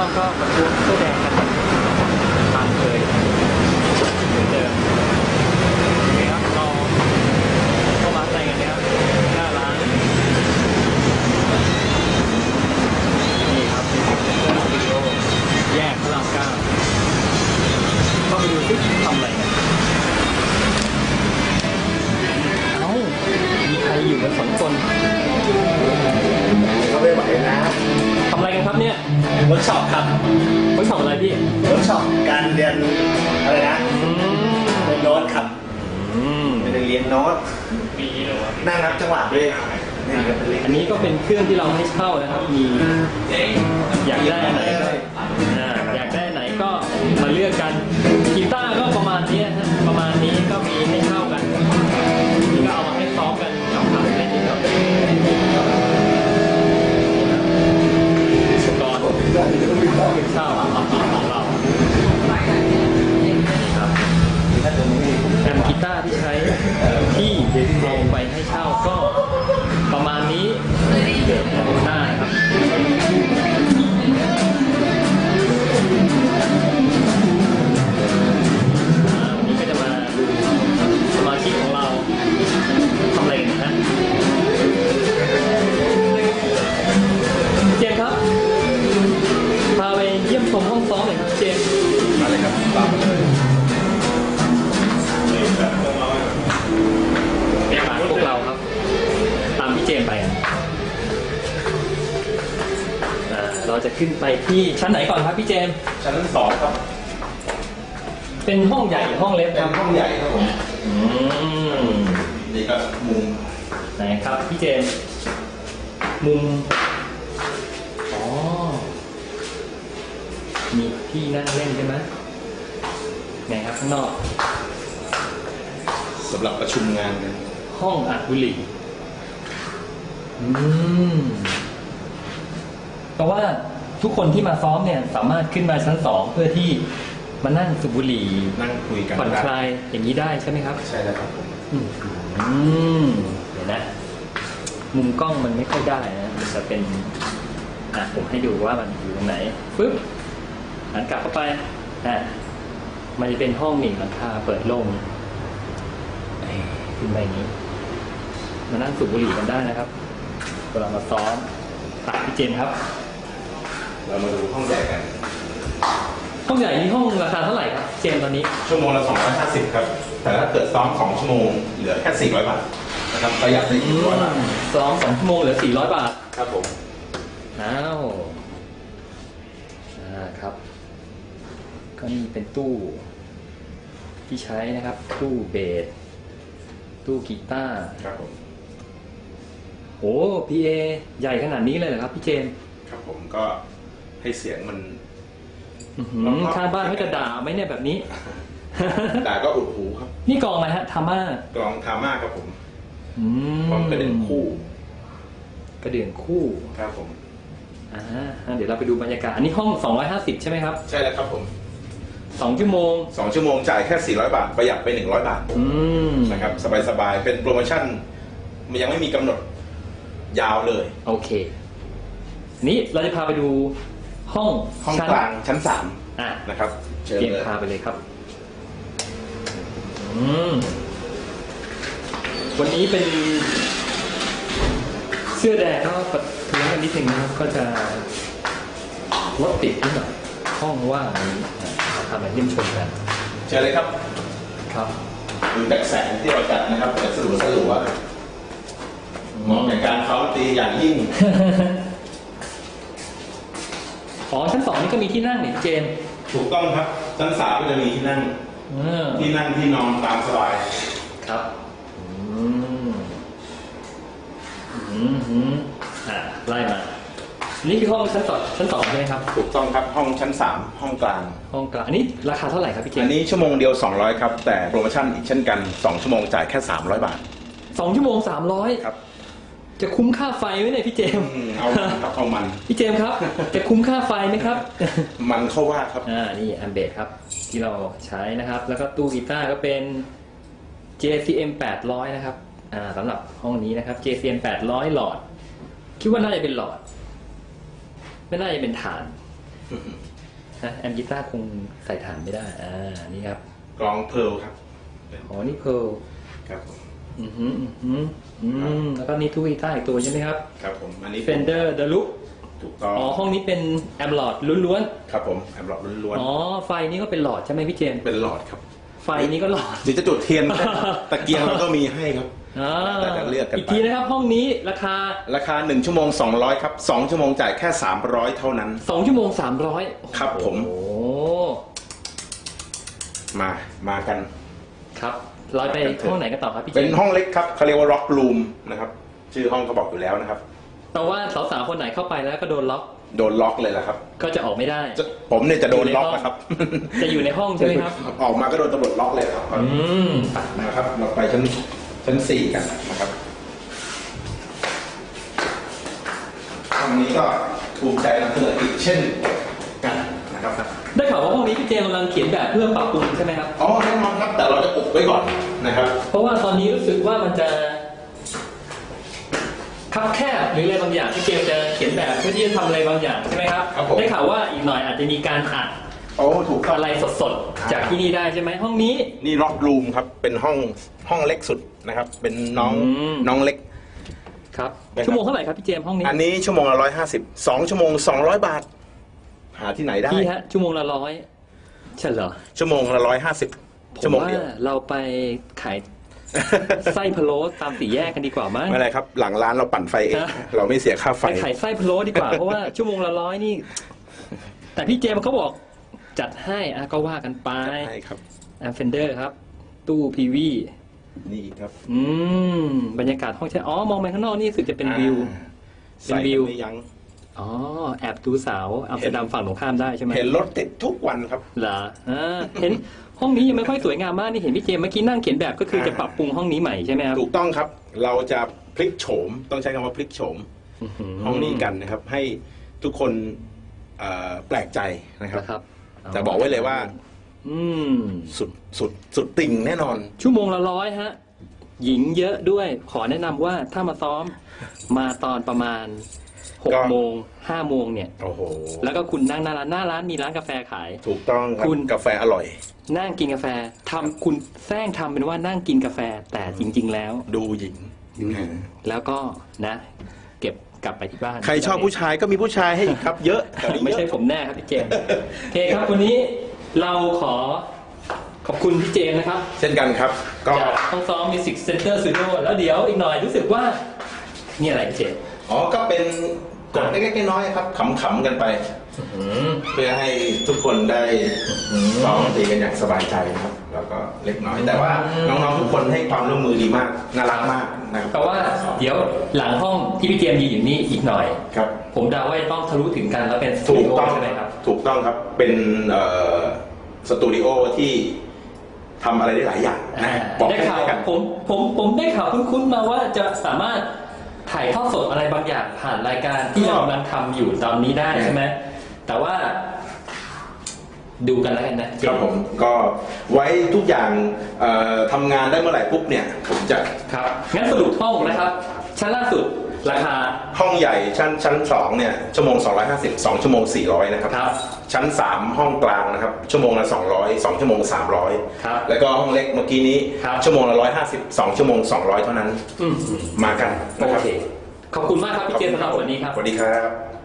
าก็ประท้วงเสื้อแดงกันตามเคยเหมือนเดิมโอเคครับเราเข้ามาใส่กันนะครับหน้าร้านนี่ครับเซ็นเตอร์สตูดิโอแยกพระรามเก้าเข้าไปดูที่ทำอะไรกัน โน้ตมีเหรอนั่งนับจังหวะด้วยนี่ก็เป็นเรียนอันนี้ก็เป็นเครื่องที่เราให้เช่านะครับ มีอยากได้อันไหนก็อ่าอยากได้อันไหนก็มาเลือกกันกีตาร์ก็ประมาณนี้ฮะประมาณนี้ก็มีให้เช่ากันนี่ ให้เช่าก็ เราจะขึ้นไปที่ชั้นไหนก่อนครับพี่เจมส์ชั้นสองครับ เป็นห้องใหญ่หรือห้องเล็กเป็คนรับห้องใหญ่ครับผมอืมนี่ก็มุมไหนครับพี่เจมส์มุมอ๋อมีที่นั่งเล่นใช่ไหมไหนครับข้างนอก สำหรับประชุมงานกันห้องอัดบุหรี่อืมเพราะว่า ทุกคนที่มาซ้อมเนี่ยสามารถขึ้นมาชั้นสองเพื่อที่มานั่งสูบบุหรี่นั่งคุยกันผ่อนคลายอย่างนี้ได้ใช่ไหมครับ ใช่แล้วครับผมอืมเดี๋ยวนะ มุมกล้องมันไม่ค่อยได้นะมันจะเป็นอะผมให้ดูว่ามันอยู่ตรงไหนปึ๊บหันกลับเข้าไปอะมันจะเป็นห้องหนึ่งหลังคาเปิดโล่งเอ้ยขึ้นไปอย่างนี้ มานั่งสูบบุหรี่กันได้นะครับเวลามาซ้อมตักพี่เจนครับ เรามาดูห้องใหญ่กันห้องใหญ่นี้ห้องราคาเท่าไหร่ครับเจนตอนนี้ ชั่วโมงละ250ครับ แต่ถ้าเกิดซ้อม2ชั่วโมงเหลือแค่400บาทนะครับประหยัดได้อีกร้อยบาทซ้อมสองชั่วโมงเหลือสี่ร้อยบาทครับผมอ้าวอ่าครับ ก็นี่เป็นตู้ที่ใช้นะครับ ตู้เบสตู้กีตาร์ครับผมโอ้พีเอใหญ่ขนาดนี้เลยเหรอครับพี่เจมส์ครับผมก็ ให้เสียงมันอื้อหือแล้วก็ข้างบ้านเขาจะด่าไหมเนี่ยแบบนี้ ด่าก็อุดหูครับ นี่กองอะไรฮะทาม่ากลองทาม่าครับผมอืมพร้อมกระเด็นคู่กระเดื่องคู่ครับผม อ่าเดี๋ยวเราไปดูบรรยากาศอันนี้ห้อง 250 ใช่ไหมครับใช่แล้วครับผม2ชั่วโมง2ชั่วโมงจ่ายแค่ 400 บาทประหยัดไป 100 บาทอืมนะครับสบายๆเป็นโปรโมชั่นมันยังไม่มีกำหนดยาวเลย โอเค นี้เราจะพาไปดู ห้องห้องชั้นกลางชั้นอะ3นะครับเชิญเตรียมเลยพาไปเลยครับอืมวันนี้เป็น เสื้อแดงก็ประท้วงกันนิดนึงนะครับ ก็จะรถติดนิดหน่อยห้องว่างนี้อะเราทำมาเยี่ยมชมกันเชิญเลยครับครับดูจากแสงที่เราจัดนะครับจะสลัวสลัวเหมาะกับการเคาน์ตีอย่างยิ่ง อ๋อชั้นสองนี่ก็มีที่นั่งนี่เจน ถูกต้องครับชั้นสามก็จะมีที่นั่งเออที่นั่งที่นอนตามสบาย ครับอืมอืมอืมอะไล่มา นี่คือห้องชั้นสองชั้นสองใช่ไหมครับ ถูกต้องครับห้องชั้น3ห้องกลาง ห้องกลางอันนี้ราคาเท่าไหร่ครับพี่เจอันนี้ชั่วโมงเดียว 200 ครับ แต่โปรโมชั่นอีกเช่นกัน 2 ชั่วโมงจ่ายแค่ 300 บาท สองชั่วโมงสามร้อยครับ จะคุ้มค่าไฟไหมเนี่ยพี่เจมส์อืมเอาครับเอามัน พี่เจมส์ครับ จะคุ้มค่าไฟไหมครับ มันเข้าว่าครับ อ่า นี่อันเบสครับ ที่เราใช้นะครับ แล้วก็ตู้กีตาร์ก็เป็น JCM 800 นะครับ อ่าสำหรับห้องนี้นะครับ JCM 800 หลอด คิดว่าน่าจะเป็นหลอด ไม่น่าจะเป็นฐานฮะแอมป์กีตาร์คงใส่ฐานไม่ได้ อ่า นี่ครับ กลองเพร์ลครับอ๋อนี่เพร์ลครับ ผมอือหืออือหืออืมแล้วก็นี่ทูกีตาร์อีกตัวใช่ไหมครับ ครับผม อันนี้ Fender The Look ถูกต้องอ๋อห้องนี้เป็นแอมหลอดล้วนครับผมแอมหลอดล้วนๆอ๋อไฟนี่ก็เป็นหลอดใช่ไหมพี่เจมส์ๆเป็นหลอดครับไฟนี้ก็หลอด หรือจะจุดเทียน ตะเกียงเราก็มีให้ครับ อ่าแต่จะเลือกกันไป อีกทีนะครับห้องนี้ราคา ราคา 1 ชั่วโมง 200 ครับ 2 ชั่วโมงจ่ายแค่ 300 เท่านั้น 2 ชั่วโมง 300ครับผม โอ้มามากัน ครับ เราไปห้องไหนกันต่อครับพี่เจเป็นมส์ห้องเล็กครับเขาเรียกว่า rock room นะครับชื่อห้องเขาบอกอยู่แล้วนะครับแปลว่าสาวๆคนไหนเข้าไปแล้วก็โดนล็อก โดนล็อกเลยแหละครับ ก็จะออกไม่ได้จะผมเนี่ยจะโดนล็อกนะครับ จะอยู่ในห้องใช่ไหมครับ ออกมาก็โดนตำรวจล็อกเลยครับอืมนะครับ เราไปชั้นชั้นสี่กันนะครับห้องนี้ก็ภูมิใจนำเสนออีกเช่นกันนะครับได้ข่าวว่าห้องนี้พี่เจมส์กำลังเขียนแบบเพื่อปรับปรุงใช่ไหมครับ อ๋อแน่นอน เพราะว่าตอนนี้รู้สึกว่ามันจะคับแคบหรืออะไรบางอย่างพี่เจมส์จะเขียนแบบเพื่อที่จะทำอะไรบางอย่างใช่ไหมครับครับผม ได้ข่าวว่าอีกหน่อยอาจจะมีการอัดโอ้ถูกต้องอะไรสดๆ จากที่นี่ได้ใช่ไหมห้องนี้ นี่ล็อกรูมครับ เป็นห้องห้องเล็กสุดนะครับ เป็นน้องอืม น้องเล็ก ครับได้ครับ ชั่วโมงเท่าไหร่ครับพี่เจมส์ห้องนี้อันนี้ชั่วโมงละร้อยห้าสิบสองชั่วโมงสองร้อยบาท หาที่ไหนได้ พี่ฮะชั่วโมงละร้อยใช่เหรอชั่วโมงละร้อยห้าสิบผมชั่วโมงว่าเดียวเราไปขาย ไส้พะโล้ตามสี่แยกกันดีกว่ามั้ง ไม่เป็นไรครับ หลังร้านเราปั่นไฟเองฮะเราไม่เสียค่าไฟ ไปขายไส้พะโล้ดีกว่าเพราะว่าชั่วโมงละร้อยนี่ แต่พี่เจมส์เขาบอกจัดให้อะก็ว่ากันไปใช่ครับ แอมเฟนเดอร์ครับ ตู้พีวีนี่ครับอืม บรรยากาศห้องใช่อ๋อ มองไปข้างนอกนี่รู้สึกจะเป็นวิวอ่าเป็นวิว ใส่ไม่ยั้ง อ๋อแอบดูสาวอัมสเตอร์ดัมฝั่งตรงข้ามได้ใช่ไหมเห็นรถติดทุกวันครับ เหรออ่าเห็นห้องนี้ยังไม่ค่อยสวยงามมากนี่เห็นพี่เจมส์เมื่อกี้นั่งเขียนแบบก็คือจะปรับปรุงห้องนี้ใหม่ใช่ไหมครับถูกต้องครับ เราจะพลิกโฉม ต้องใช้คำว่าพลิกโฉม ห้องนี้กันนะครับ ให้ทุกคนเอ่อแปลกใจนะครับ นะครับแต่บอกไว้เลยว่าอืมสุดสุดสุดติ่งแน่นอน ชั่วโมงละร้อยฮะ หญิงเยอะด้วยขอแนะนำว่าถ้ามาซ้อมมาตอนประมาณ หกก็โมงห้าโมงเนี่ย โอ้โห แล้วก็คุณนั่งหน้าร้านหน้าร้านมีร้านกาแฟขาย ถูกต้องครับคุณกาแฟอร่อย นั่งกินกาแฟทำคุณแซงทำเป็นว่านั่งกินกาแฟแต่จริง ๆ แล้ว ดูหญิง แล้วก็นะ เก็บกลับไปที่บ้าน ใครชอบผู้ชายก็มีผู้ชายให้อีกครับ เยอะแต่ไม่เยอะใช่ผมแน่ครับพี่เจมส์โอเคครับวันนี้เราขอขอบคุณพี่เจมส์นะครับ เช่นกันครับ ก็จากห้องซ้อมมิวสิกเซ็นเตอร์สตูดิโอแล้วเดี๋ยวอีกหน่อยรู้สึกว่านี่อะไรพี่เจมส์ อ๋อก็เป็นกฎเล็กๆน้อยๆครับขำๆกันไป เพื่อให้ทุกคนได้ซ้อมดนตรีกันอย่างสบายใจนะครับ แล้วก็เล็กน้อย แต่ว่าน้องๆทุกคนให้ความร่วมมือดีมากน่ารักมากนะครับแปลว่าเดี๋ยวหลังห้องที่พี่เจมส์ยืนอยู่นี่อีกหน่อย ครับ ผมเดาว่าต้องทะลุถึงกันแล้วเป็นสตูถูดิกโอต้องใช่ไหมครับ ถูกต้องครับเป็นเอ่อสตูดิโอที่ทำอะไรได้หลายอย่างนะบอกได้ข่าวกัน ผมผมผมได้ข่าวคุ้นๆมาว่าจะสามารถ ถ่ายทอดสดอะไรบางอย่างผ่านรายการที่เรากำลังทำอยู่ตอนนี้ได้ใช่ไหมแต่ว่า ดูกันแล้วกันนะเจครับส์ผมก็ไว้ทุกอย่างเอ่อทำงานได้เมื่อไหร่ปุ๊บเนี่ย ผมจะ ครับ งั้นสรุปห้องนะครับ ชั้นล่าสุด ราคา ห้องใหญ่ชั้นชั้นสองเนี่ยชั่วโมง 250 2 ชั่วโมง 400 นะครับ ครับ ชั้น 3 ห้องกลางนะครับ ชั่วโมงละ 200 2 ชั่วโมง300ครับแล้วก็ห้องเล็กเมื่อกี้นี้ ครับ ชั่วโมงละ 150 2 ชั่วโมง 200 เท่านั้นอืมมากันนะโอครับเค ขอบคุณมากครับพี่เจมส์สำหรับวันนี้ครับ สวัสดีครับ